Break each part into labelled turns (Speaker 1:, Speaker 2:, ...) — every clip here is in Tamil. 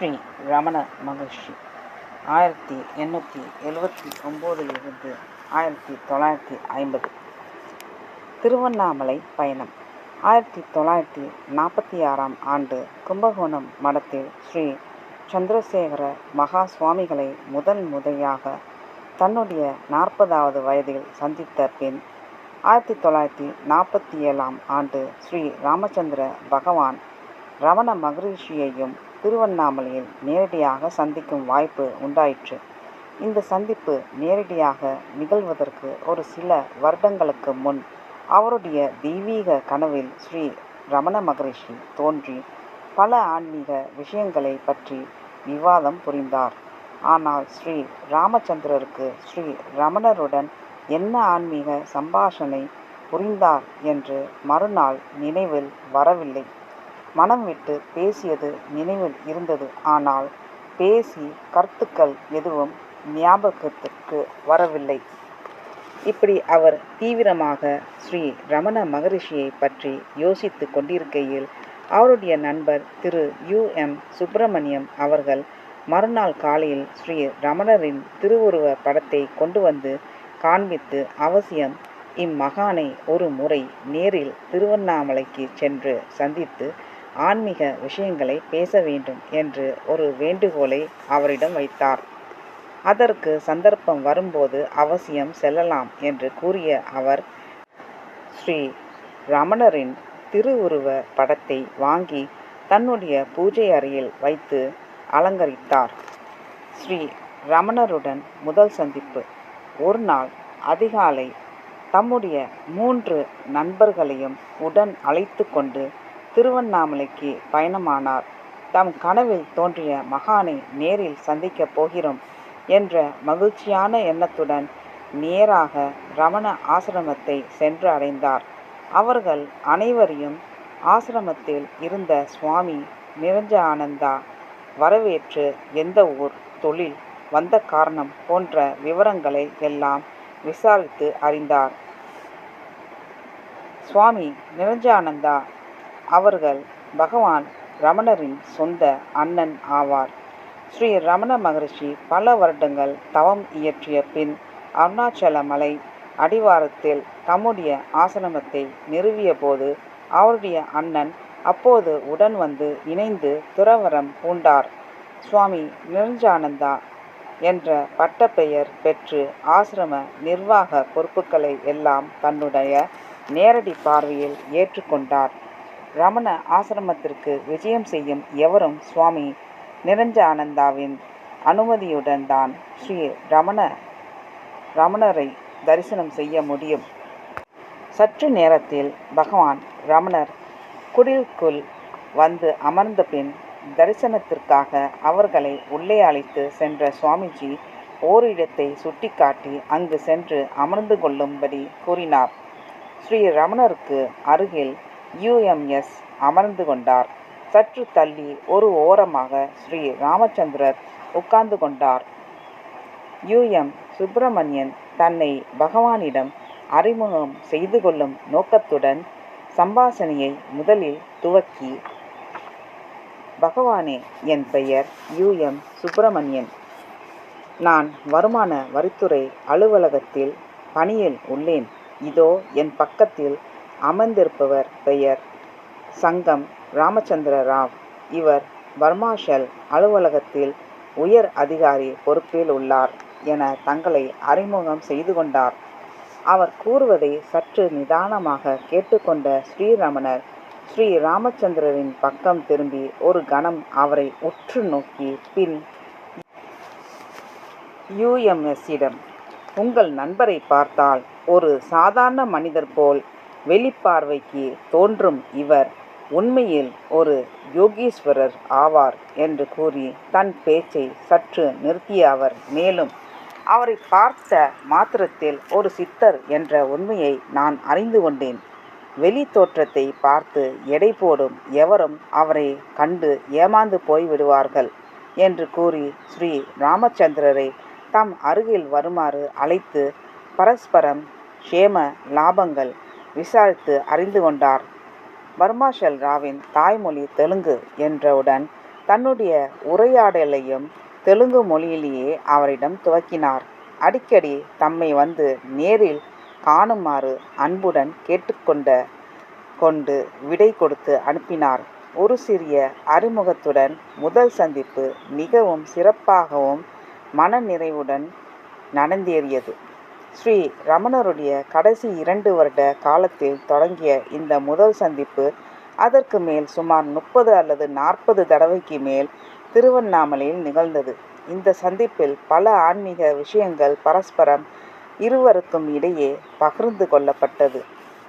Speaker 1: ஸ்ரீ ரமண மகர்ஷி. ஆயிரத்தி எண்ணூற்றி எழுபத்தி ஒம்போதிலிருந்து ஆயிரத்தி தொள்ளாயிரத்தி ஐம்பது. திருவண்ணாமலை பயணம். ஆயிரத்தி தொள்ளாயிரத்தி நாற்பத்தி ஆறாம் ஆண்டு கும்பகோணம் மடத்தில் ஸ்ரீ சந்திரசேகர மகா சுவாமிகளை முதன் முறையாக தன்னுடைய நாற்பதாவது வயதில் சந்தித்த பின் ஆயிரத்தி தொள்ளாயிரத்தி நாற்பத்தி ஏழாம் ஆண்டு ஸ்ரீ ராமச்சந்திர பகவான் ரமண மகரிஷியையும் திருவண்ணாமலையில் நேரடியாக சந்திக்கும் வாய்ப்பு உண்டாயிற்று. இந்த சந்திப்பு நேரடியாக நிகழ்வதற்கு ஒரு சில வருடங்களுக்கு முன் அவருடைய தெய்வீக கனவில் ஸ்ரீ ரமண மகரிஷி தோன்றி பல ஆன்மீக விஷயங்களை பற்றி விவாதம் புரிந்தார். ஆனால் ஸ்ரீ ராமச்சந்திரருக்கு ஸ்ரீ ரமணருடன் என்ன ஆன்மீக சம்பாஷணை புரிந்தார் என்று மறுநாள் நினைவில் வரவில்லை. மனம் விட்டு பேசியது நினைவில் இருந்தது. ஆனால் பேசி கருத்துக்கள் எதுவும் ஞாபகத்திற்கு வரவில்லை. இப்படி அவர் தீவிரமாக ஸ்ரீ ரமண மகரிஷியை பற்றி யோசித்து கொண்டிருக்கையில் அவருடைய நண்பர் திரு யு. எம். சுப்பிரமணியம் அவர்கள் மறுநாள் காலையில் ஸ்ரீ ரமணரின் திருவுருவ படத்தை கொண்டு வந்து காண்பித்து அவசியம் இம்மகானை ஒரு முறை நேரில் திருவண்ணாமலைக்கு சென்று சந்தித்து ஆன்மீக விஷயங்களை பேச வேண்டும் என்று ஒரு வேண்டுகோளை அவரிடம் வைத்தார். அதற்கு சந்தர்ப்பம் வரும்போது அவசியம் செல்லலாம் என்று கூறிய அவர் ஸ்ரீ ரமணரின் திருவுருவ படத்தை வாங்கி தன்னுடைய பூஜை அறையில் வைத்து அலங்கரித்தார். ஸ்ரீ ரமணருடன் முதல் சந்திப்பு. ஒரு நாள் அதிகாலை தம்முடைய மூன்று நண்பர்களையும் உடன் அழைத்து கொண்டு திருவண்ணாமலைக்கு பயணமானார். தம் கனவில் தோன்றிய மகானை நேரில் சந்திக்கப் போகிறோம் என்ற மகிழ்ச்சியான எண்ணத்துடன் நேராக ரமண ஆசிரமத்தை சென்று அடைந்தார். அவர்கள் அனைவரையும் ஆசிரமத்தில் இருந்த சுவாமி நிரஞ்ச ஆனந்தா வரவேற்று எந்த ஊர் தொழில் வந்த காரணம் போன்ற விவரங்களை எல்லாம் விசாரித்து அறிந்தார். சுவாமி நிரஞ்சானந்தா அவர்கள் பகவான் ரமணரின் சொந்த அண்ணன் ஆவார். ஸ்ரீ ரமண மகரிஷி பல வருடங்கள் தவம் இயற்றிய பின் அருணாச்சல மலை அடிவாரத்தில் தம்முடைய ஆசிரமத்தை நிறுவிய போது அவருடைய அண்ணன் அப்போது உடன் வந்து இணைந்து துறவரம் பூண்டார். சுவாமி நிரஞ்சானந்தா என்ற பட்டப்பெயர் பெற்று ஆசிரம நிர்வாக பொறுப்புகளை எல்லாம் தன்னுடைய நேரடி பார்வையில் ஏற்றுக்கொண்டார். ரமண ஆசிரமத்திற்கு விஜயம் செய்யும் எவரும் சுவாமி நிரஞ்ச ஆனந்தாவின் அனுமதியுடன் தான் ஸ்ரீ ரமண ரமணரை தரிசனம் செய்ய முடியும். சற்று நேரத்தில் பகவான் ரமணர் குடிலுக்குள் வந்து அமர்ந்த பின் தரிசனத்திற்காக அவர்களை உள்ளே அழைத்து சென்ற சுவாமிஜி ஓரிடத்தை சுட்டிக்காட்டி அங்கு சென்று அமர்ந்து கொள்ளும்படி கூறினார். ஸ்ரீ ரமணருக்கு அருகில் யுஎம்எஸ் அமர்ந்து கொண்டார். சற்று தள்ளி ஒரு ஓரமாக ஸ்ரீ ராமச்சந்திரர் உட்கார்ந்து கொண்டார். யுஎம் சுப்பிரமணியன் தன்னை பகவானிடம் அறிமுகம் செய்து கொள்ளும் நோக்கத்துடன் சம்பாசனையை முதலில் துவக்கி பகவானே என் பெயர் யுஎம் சுப்பிரமணியன். நான் வருமான வரித்துறை அலுவலகத்தில் பணியில் உள்ளேன். இதோ என் பக்கத்தில் அமர்ந்திருப்பவர் பெயர் சங்கம் ராமச்சந்திர ராவ். இவர் பர்மாஷல் அலுவலகத்தில் உயர் அதிகாரி பொறுப்பில் உள்ளார் என தங்களை அறிமுகம் செய்து கொண்டார். அவர் கூறுவதை சற்று நிதானமாக கேட்டுக்கொண்ட ஸ்ரீரமணர் ஸ்ரீ ராமச்சந்திரரின் பக்கம் திரும்பி ஒரு கணம் அவரை உற்று நோக்கி பின் யுஎம்எஸ்ஸிடம் உங்கள் நண்பரை பார்த்தால் ஒரு சாதாரண மனிதர் போல் வெளிப்பார்வைக்கு தோன்றும் இவர் உண்மையில் ஒரு யோகீஸ்வரர் ஆவார் என்று கூறி தன் பேச்சை சற்று நிறுத்திய அவர். மேலும் அவரை பார்த்த மாத்திரத்தில் ஒரு சித்தர் என்ற உண்மையை நான் அறிந்து கொண்டேன். வெளி தோற்றத்தை பார்த்து எடை போடும் எவரும் அவரை கண்டு ஏமாந்து போய் விடுவார்கள் என்று கூறி ஸ்ரீ ராமச்சந்திரரை தம் அருகில் வருமாறு அழைத்து பரஸ்பரம் ஷேம லாபங்கள் விசாரித்து அறிந்து கொண்டார் பர்மாஷல் ராவின் தாய்மொழி தெலுங்கு என்றவுடன் தன்னுடைய உரையாடலையும் தெலுங்கு மொழியிலேயே அவரிடம் துவக்கினார். அடிக்கடி தம்மை வந்து நேரில் காணுமாறு அன்புடன் கேட்டுக்கொண்ட கொண்டு விடை கொடுத்து அனுப்பினார். ஒரு சிறிய அறிமுகத்துடன் முதல் சந்திப்பு மிகவும் சிறப்பாகவும் மன நிறைவுடன் நடந்தேறியது. ஸ்ரீ ரமணருடைய கடைசி இரண்டு வருட காலத்தில் தொடங்கிய இந்த முதல் சந்திப்பு அதற்கு மேல் சுமார் முப்பது அல்லது நாற்பது தடவைக்கு மேல் திருவண்ணாமலையில் நிகழ்ந்தது. இந்த சந்திப்பில் பல ஆன்மீக விஷயங்கள் பரஸ்பரம் இருவருக்கும் இடையே பகிர்ந்து கொள்ளப்பட்டது.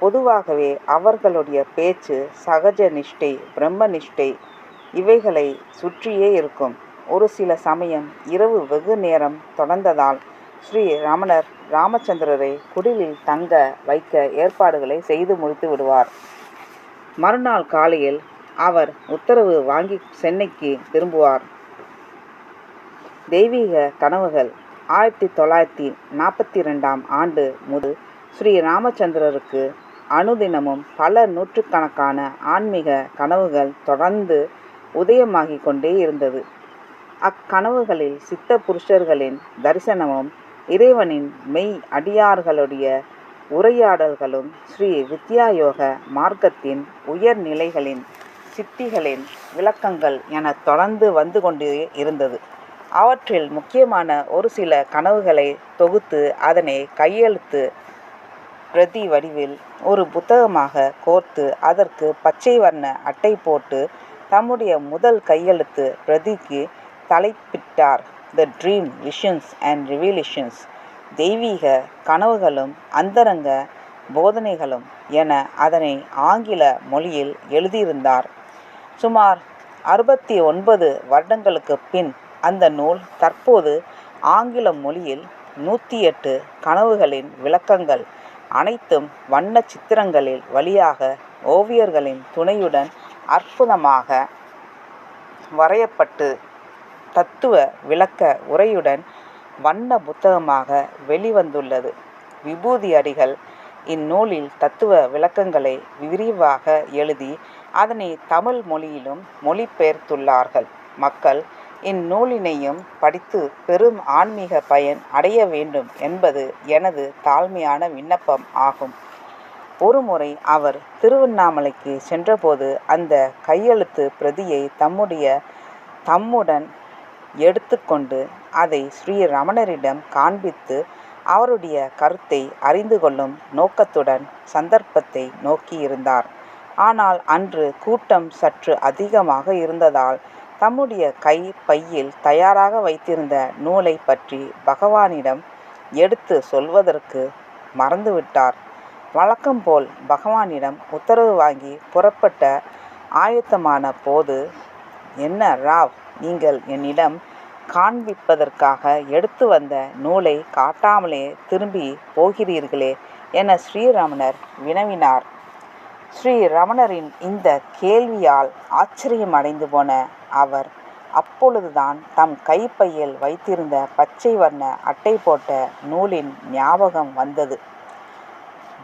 Speaker 1: பொதுவாகவே அவர்களுடைய பேச்சு சகஜ நிஷ்டை பிரம்ம நிஷ்டை இவைகளை சுற்றியே இருக்கும். ஒரு சில சமயம் இரவு வெகு நேரம் தொடர்ந்ததால் ஸ்ரீ ரமணர் ராமச்சந்திரரை குடிலில் தங்க வைக்க ஏற்பாடுகளை செய்து முடித்து விடுவார். மறுநாள் காலையில் அவர் உத்தரவு வாங்கி சென்னைக்கு திரும்புவார். தெய்வீக கனவுகள் ஆயிரத்தி தொள்ளாயிரத்தி நாற்பத்தி ரெண்டாம் ஆண்டு முதல் ஸ்ரீ ராமச்சந்திரருக்கு அனுதினமும் பல நூற்றுக்கணக்கான ஆன்மீக கனவுகள் தொடர்ந்து உதயமாகிக் கொண்டே இருந்தது. அக்கனவுகளில் சித்த புருஷர்களின் தரிசனமும் இறைவனின் மெய் அடியார்களுடைய உரையாடல்களும் ஸ்ரீ வித்யாயோக மார்க்கத்தின் உயர்நிலைகளின் சித்திகளின் விளக்கங்கள் என தொடர்ந்து வந்து கொண்டே இருந்தது. அவற்றில் முக்கியமான ஒரு சில கனவுகளை தொகுத்து அதனை கையெழுத்து பிரதி வடிவில் ஒரு புத்தகமாக கோர்த்து அதற்கு பச்சை வர்ண அட்டை போட்டு தம்முடைய முதல் கையெழுத்து பிரதிக்கு தலைப்பிட்டார் the dream visions and revelations தெய்வீக கனவுகளும் அந்தரங்க போதனைகளும் என அதனை ஆங்கில மொழியில் எழுதியிருந்தார். சுமார் அறுபத்தி ஒன்பது வருடங்களுக்குப் பின் அந்த நூல் தற்போது ஆங்கில மொழியில் நூற்றி எட்டு கனவுகளின் விளக்கங்கள் அனைத்தும் வண்ண சித்திரங்களில் வழியாக ஓவியர்களின் துணையுடன் அற்புதமாக வரையப்பட்டு தத்துவ விளக்க உரையுடன் வண்ண புத்தகமாக வெளிவந்துள்ளது. விபூதி அடிகள் இந்நூலில் தத்துவ விளக்கங்களை விரிவாக எழுதி அதனை தமிழ் மொழியிலும் மொழிபெயர்த்துள்ளார்கள். மக்கள் இந்நூலினையும் படித்து பெரும் ஆன்மீக பயன் அடைய வேண்டும் என்பது எனது தாழ்மையான விண்ணப்பம் ஆகும். ஒருமுறை அவர் திருவண்ணாமலைக்கு சென்றபோது அந்த கையெழுத்து பிரதியை தம்முடைய தம்முடன் எடுத்துக்கொண்டு அதை ஸ்ரீரமணரிடம் காண்பித்து அவருடைய கருத்தை அறிந்து கொள்ளும் நோக்கத்துடன் சந்தர்ப்பத்தை நோக்கி இருந்தார். ஆனால் அன்று கூட்டம் சற்று அதிகமாக இருந்ததால் தம்முடைய கை பையில் தயாராக வைத்திருந்த நூலைப் பற்றி பகவானிடம் எடுத்து சொல்வதற்கு மறந்துவிட்டார். வழக்கம் போல் பகவானிடம் உத்தரவு வாங்கி புறப்பட்ட ஆயத்தமான போது என்ன ராவ் நீங்கள் என்னிடம் காண்பிப்பதற்காக எடுத்து வந்த நூலை காட்டாமலே திரும்பி போகிறீர்களே என ஸ்ரீரமணர் வினவினார். ஸ்ரீ ரமணரின் இந்த கேள்வியால் ஆச்சரியமடைந்து போன அவர் அப்பொழுதுதான் தம் கைப்பையில் வைத்திருந்த பச்சை வர்ண அட்டை போட்ட நூலின் ஞாபகம் வந்தது.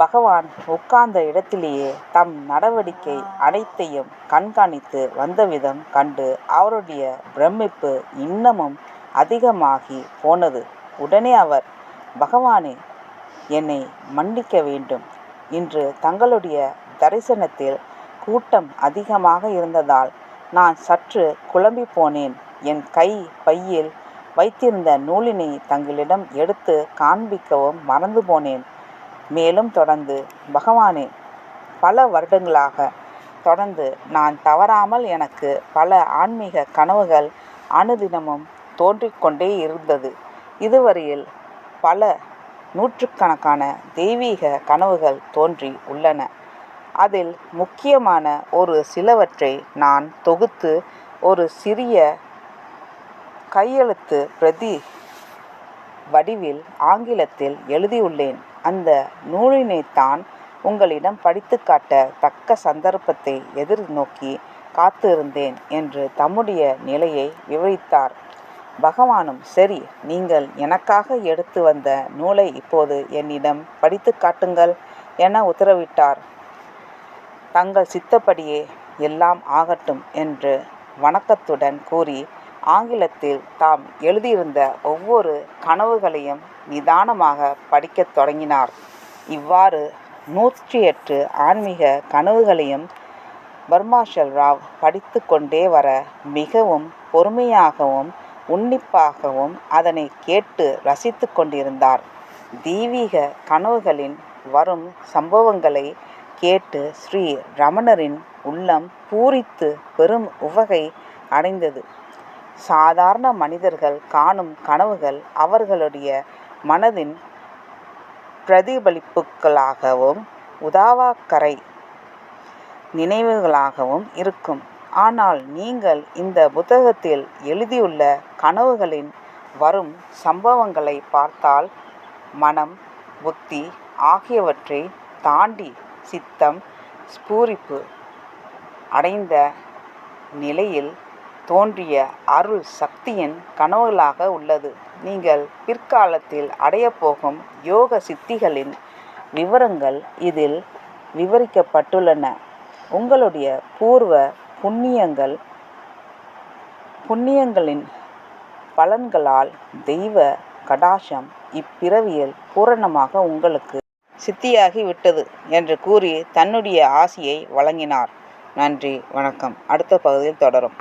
Speaker 1: பகவான் உட்கார்ந்த இடத்திலேயே தம் நடவடிக்கை அனைத்தையும் கண்காணித்து வந்த விதம் கண்டு அவருடைய பிரமிப்பு இன்னமும் அதிகமாகிப் போனது. உடனே அவர் பகவானே என்னை மன்னிக்க வேண்டும். இன்று தங்களுடைய தரிசனத்தில் கூட்டம் அதிகமாக இருந்ததால் நான் சற்று குழம்பி போனேன். என் கை பையில் வைத்திருந்த நூலினை தங்களிடம் எடுத்து காண்பிக்கவும் மறந்து போனேன். மேலும் தொடர்ந்து பகவானே பல வருடங்களாக தொடர்ந்து நான் தவறாமல் எனக்கு பல ஆன்மீக கனவுகள் அனுதினமும் தோன்றிக்கொண்டே இருந்தது. இதுவரையில் பல நூற்றுக்கணக்கான தெய்வீக கனவுகள் தோன்றி உள்ளன. அதில் முக்கியமான ஒரு சிலவற்றை நான் தொகுத்து ஒரு சிறிய கையெழுத்து பிரதி வடிவில் ஆங்கிலத்தில் எழுதியுள்ளேன். அந்த நூலினைத்தான் உங்களிடம் படித்து காட்ட தக்க சந்தர்ப்பத்தை எதிர் நோக்கிக் காத்திருந்தேன் என்று தம்முடைய நிலையை விவரித்தார். பகவானும் சரி நீங்கள் எனக்காக எடுத்து வந்த நூலை இப்போது என்னிடம் படித்து காட்டுங்கள் என உத்தரவிட்டார். தங்கள் சித்தப்படியே எல்லாம் ஆகட்டும் என்று வணக்கத்துடன் கூறி ஆங்கிலத்தில் தாம் எழுதியிருந்த ஒவ்வொரு கனவுகளையும் நிதானமாக படிக்கத் தொடங்கினார். இவ்வாறு நூற்றி எட்டு ஆன்மீக கனவுகளையும் பர்மாஷல் ராவ் படித்து கொண்டே வர மிகவும் பொறுமையாகவும் உன்னிப்பாகவும் அதனை கேட்டு ரசித்து கொண்டிருந்தார். தெய்வீக கனவுகளில் வரும் சம்பவங்களை கேட்டு ஸ்ரீ ரமணரின் உள்ளம் பூரித்து பெரும் உவகை அடைந்தது. சாதாரண மனிதர்கள் காணும் கனவுகள் அவர்களுடைய மனதின் பிரதிபலிப்புகளாகவும் உதாவாக்கரை நினைவுகளாகவும் இருக்கும். ஆனால் நீங்கள் இந்த புத்தகத்தில் எழுதியுள்ள கனவுகளில் வரும் சம்பவங்களை பார்த்தால் மனம், புத்தி ஆகியவற்றை தாண்டி சித்தம் ஸ்பூரிப்பு அடைந்த நிலையில் தோன்றிய அருள் சக்தியின் கனவுகளாக உள்ளது. நீங்கள் பிற்காலத்தில் அடையப்போகும் யோக சித்திகளின் விவரங்கள் இதில் விவரிக்கப்பட்டுள்ளன. உங்களுடைய பூர்வ புண்ணியங்கள் புண்ணியங்களின் பலன்களால் தெய்வ கடாசம் இப்பிறவியில் பூரணமாக உங்களுக்கு சித்தியாகி விட்டது என்று கூறி தன்னுடைய ஆசியை வழங்கினார். நன்றி வணக்கம் அடுத்த பகுதியில் தொடரும்.